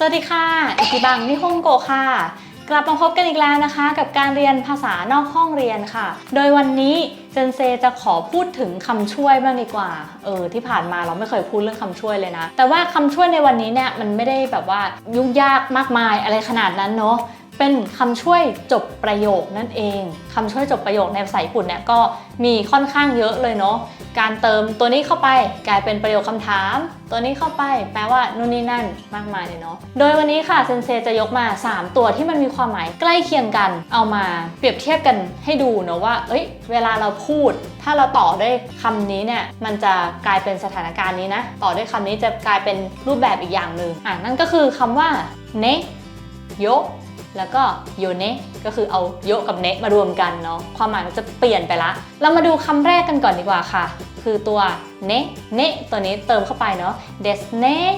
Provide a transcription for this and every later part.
สวัสดีค่ะอิติบังนิฮงโกค่ะ กลับมาพบกันอีกแล้วนะคะ กับการเรียนภาษานอกห้องเรียนค่ะ โดยวันนี้เจนเซจะขอพูดถึงคำช่วยบ้างดีกว่า เออที่ผ่านมาเราไม่เคยพูดเรื่องคำช่วยเลยนะ แต่ว่าคำช่วยในวันนี้เนี่ยมันไม่ได้แบบว่ายุ่งยากมากมายอะไรขนาดนั้นเนาะ เป็นคำช่วยจบประโยคนั่นเองคำช่วยจบประโยคในภาษาญี่ปุ่นเนี่ยก็มีค่อนข้างเยอะเลยเนาะการเติมตัวนี้เข้าไปกลายเป็นประโยคคำถาม ตัวนี้เข้าไปแปลว่านู่นนี่นั่นมากมายเลยเนาะโดยวันนี้ค่ะเซนเซจะยกมา 3 ตัวที่มันมีความหมายใกล้เคียงกัน เอามาเปรียบเทียบกันให้ดูเนาะว่า เอ้ย เวลาเราพูด ถ้าเราต่อด้วยคำนี้เนี่ยมันจะกลายเป็นสถานการณ์นี้นะต่อด้วยคำนี้จะกลายเป็นรูปแบบอีกอย่างหนึ่งอะนั่นก็คือคำว่าเนโย แล้วก็โยเนะก็คือเอาโยกับเนะมารวมกันเนาะความหมายมันจะเปลี่ยนไปละ เรามาดูคำแรกกันก่อนดีกว่าค่ะ คือตัวเนะเนะตัวนี้เติมเข้าไปเนาะเดสเนะ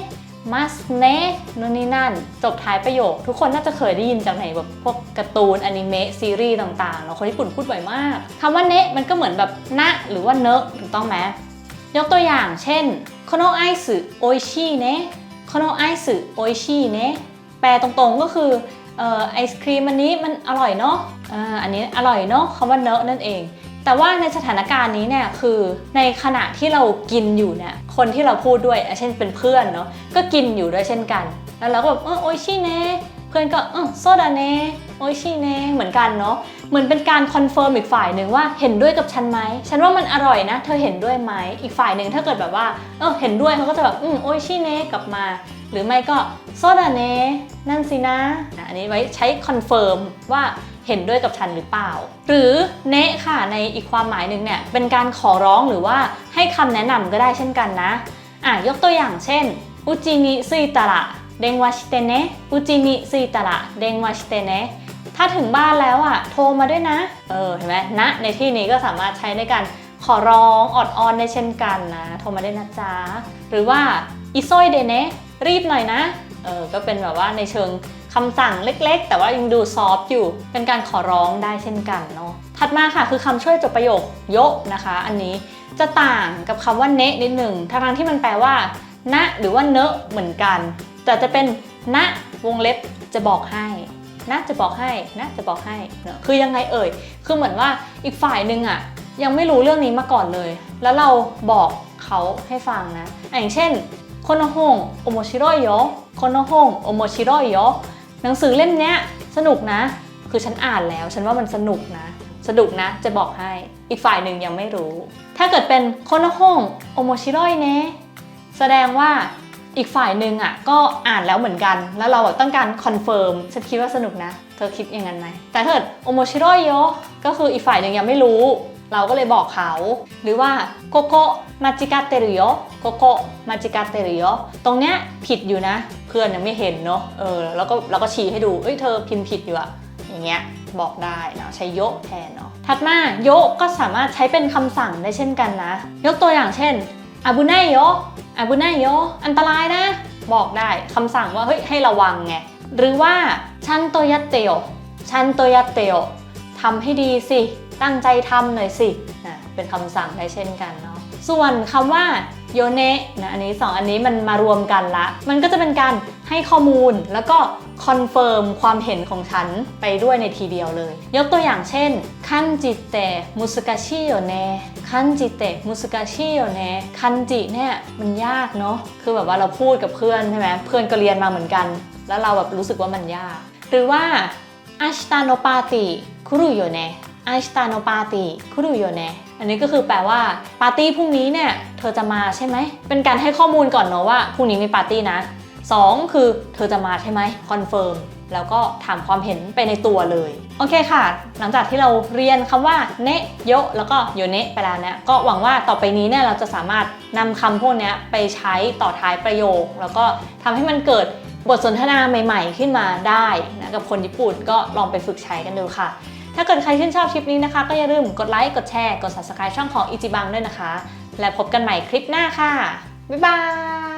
มัสเนะนู่นนี่นั่น จบท้ายประโยค ทุกคนน่าจะเคยได้ยินจากไหนแบบพวกการ์ตูนอนิเมะซีรีส์ต่างๆเนาะคนญี่ปุ่นพูดบ่อยมากคำว่าเนะมันก็เหมือนแบบนะหรือว่าเนะถูกต้องไหมยกตัวอย่างเช่นโคโนไอซึโอชิเนะโคโนไอซึโอชิเนะแปลตรงๆก็คือ เอ่อไอศครีมอันนี้มันอร่อยเนาะอ่าอันนี้อร่อยเนาะคำว่าเนอะนั่นเอง แต่ว่าในสถานการณ์นี้เนี่ยคือในขณะที่เรากินอยู่เนี่ยคนที่เราพูดด้วยเช่นเป็นเพื่อนเนาะก็กินอยู่ด้วยเช่นกัน แล้วเราก็แบบเออโอชิเนะเพื่อนก็เออโซดาเนะโอชิเนะเหมือนกันเนาะเหมือนเป็นการคอนเฟิร์มอีกฝ่ายหนึ่งว่าเห็นด้วยกับฉันไหมฉันว่ามันอร่อยนะ เธอเห็นด้วยไหมอีกฝ่ายหนึ่งถ้าเกิดแบบว่าเออเห็นด้วยเขาก็จะแบบอืมโอชิเนะกลับมา หรือไม่ก็โซดาเนะนั่นสินะ อันนี้ไว้ใช้คอนเฟิร์มว่าเห็นด้วยกับฉันหรือเปล่า หรือเนะค่ะในอีกความหมายหนึ่งเนี่ยเป็นการขอร้องหรือว่าให้คำแนะนำก็ได้เช่นกันนะอะยกตัวอย่างเช่นอุจินิซุยตาระเดงวาชิเตเนะอุจินิซุยตาระเดงวาชิเตเนะถ้าถึงบ้านแล้วอะโทรมาด้วยนะ เออเห็นไหมนะ ในที่นี้ก็สามารถใช้ในการขอร้องออดอ้อนได้เช่นกันนะ โทรมาได้นะจ๊ะ หรือว่าอิโซยเดเนะรีบหน่อยนะ เออก็เป็นแบบว่าในเชิง คำสั่งเล็กๆ แต่ว่ายังดูซอฟต์อยู่ เป็นการขอร้องได้เช่นกันเนาะถัดมาค่ะคือคำช่วยจบประโยคโยะนะคะ อันนี้จะต่างกับคำว่าเนะนิดหนึ่งทั้งที่มันแปลว่าณหรือว่าเนะเหมือนกัน แต่จะเป็นณวงเล็บจะบอกให้นะจะบอกให้นะจะบอกให้เนอะคือยังไงเอ่ย คือเหมือนว่าอีกฝ่ายหนึ่งอะยังไม่รู้เรื่องนี้มาก่อนเลย แล้วเราบอกเขาให้ฟังนะ อย่างเช่นโคโฮงโอโมชิโรโยโคโฮงโอโมชิโรโย หนังสือเล่มเนี้ยสนุกนะ คือฉันอ่านแล้ว ฉันว่ามันสนุกนะ สนุกนะ จะบอกให้ อีกฝ่ายหนึ่งยังไม่รู้ ถ้าเกิดเป็นโคโนฮงโอโมชิโรเนะแสดงว่าอีกฝ่ายหนึ่งอะก็อ่านแล้วเหมือนกัน แล้วเราแบบต้องการคอนเฟิร์มฉันคิดว่าสนุกนะ เธอคิดอย่างนั้นไหมแต่ถ้าเกิดโอโมชิโรโยก็คืออีกฝ่ายหนึ่งยังไม่รู้ เราก็เลยบอกเขา หรือว่าโกโกมาจิกาเตรุโย โกโกมาจิกาเตรุโยตรงเนี้ยผิดอยู่นะ เพื่อนยังไม่เห็นเนาะเออแล้วก็เราก็ชี้ให้ดูเอ้ยเธอพิมพ์ผิดอยู่อะอย่างเงี้ยบอกได้เนาะใช้โยแทนเนาะถัดมาโยก็สามารถใช้เป็นคำสั่งได้เช่นกันนะ ยกตัวอย่างเช่นอาบุไนโยอาบุไนโยอันตรายนะ บอกได้คำสั่งว่าเฮ้ยให้ระวังไงหรือว่าชันโตยัตเตโยชันโตยัตเตโยทำให้ดีสิ ตั้งใจทำหน่อยสินะเป็นคำสั่งได้เช่นกันเนาะ ส่วนคำว่าโยเนะนะอันนี้สองอันนี้มันมารวมกันละ มันก็จะเป็นการให้ข้อมูลแล้วก็คอนเฟิร์มความเห็นของฉันไปด้วยในทีเดียวเลย ยกตัวอย่างเช่นคันจิเตะมุสกาชิโยเนะคันจิเตะมุสกาชิโยเนะคันจิเนี่ยมันยากเนาะคือแบบว่าเราพูดกับเพื่อนใช่ไหมเพื่อนก็เรียนมาเหมือนกัน แล้วเราแบบรู้สึกว่ามันยาก หรือว่าอาชิตาโนปาติคุรุโยเนะ อาชตาโนปาติคุรุโยเนอันนี้ก็คือแปลว่าปาร์ตี้พรุ่งนี้เนี่ยเธอจะมาใช่ไหม เป็นการให้ข้อมูลก่อนเนาะว่าพรุ่งนี้มีปาร์ตี้นะ 2 คือเธอจะมาใช่ไหมคอนเฟิร์มแล้วก็ถามความเห็นไปในตัวเลย โอเคค่ะ หลังจากที่เราเรียนคำว่าเนะโยแล้วก็โยเนะไปแล้วเนี่ยก็หวังว่าต่อไปนี้เนี่ยเราจะสามารถนำคำพวกนี้ไปใช้ต่อท้ายประโยค แล้วก็ทำให้มันเกิดบทสนทนาใหม่ ๆ ขึ้นมาได้นะกับคนญี่ปุ่นก็ลองไปฝึกใช้กันดูค่ะ ถ้าเกิดใครชื่นชอบคลิปนี้นะคะ ก็อย่าลืมกดไลค์กดแชร์กด subscribe ช่องของอิจิบังด้วยนะคะ และพบกันใหม่คลิปหน้าค่ะ บ๊ายบาย